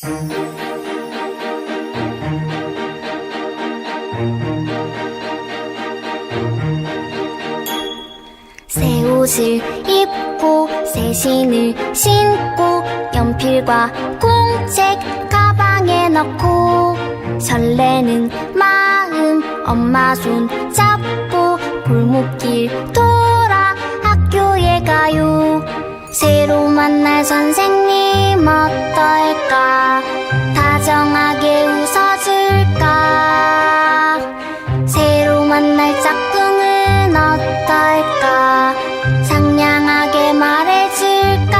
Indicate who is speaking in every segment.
Speaker 1: 새 옷을 입고 새 신을 신고 연필과 공책 가방에 넣고 설레는 마음 엄마 손 잡고 골목길 돌아 학교에 가요. 새로 만날 선생님 어떨까 다정하게 웃어줄까? 새로 만날 짝꿍은 어떨까? 상냥하게 말해줄까?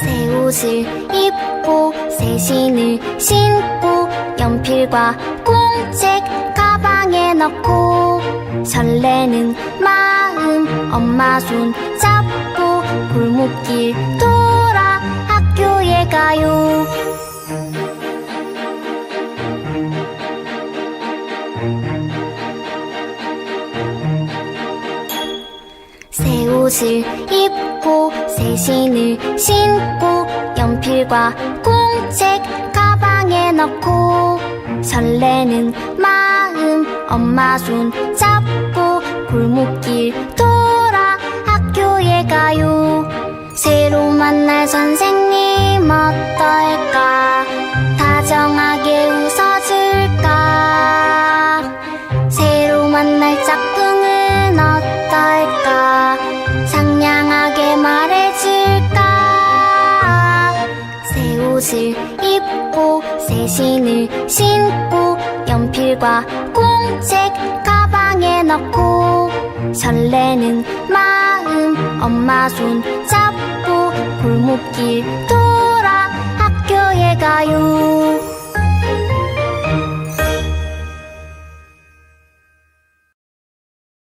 Speaker 1: 새 옷을 입고 새 신을 신고 연필과 공책 가방에 넣고 설레는 마음 엄마 손 잡고 골목길 돌아 가요. 새 옷을 입고 새 신을 신고 연필과 공책 가방에 넣고 설레는 마음 엄마 손 잡고 골목길 돌아 학교에 가요. 새로 만날 선생님 어떨까? 다정하게 웃어줄까? 새로 만날 짝꿍은 어떨까? 상냥하게 말해줄까? 새 옷을 입고 새 신을 신고 연필과 공책 가방에 넣고 설레는 마음 엄마 손 잡고 골목길 돌아 ತಾಯೂ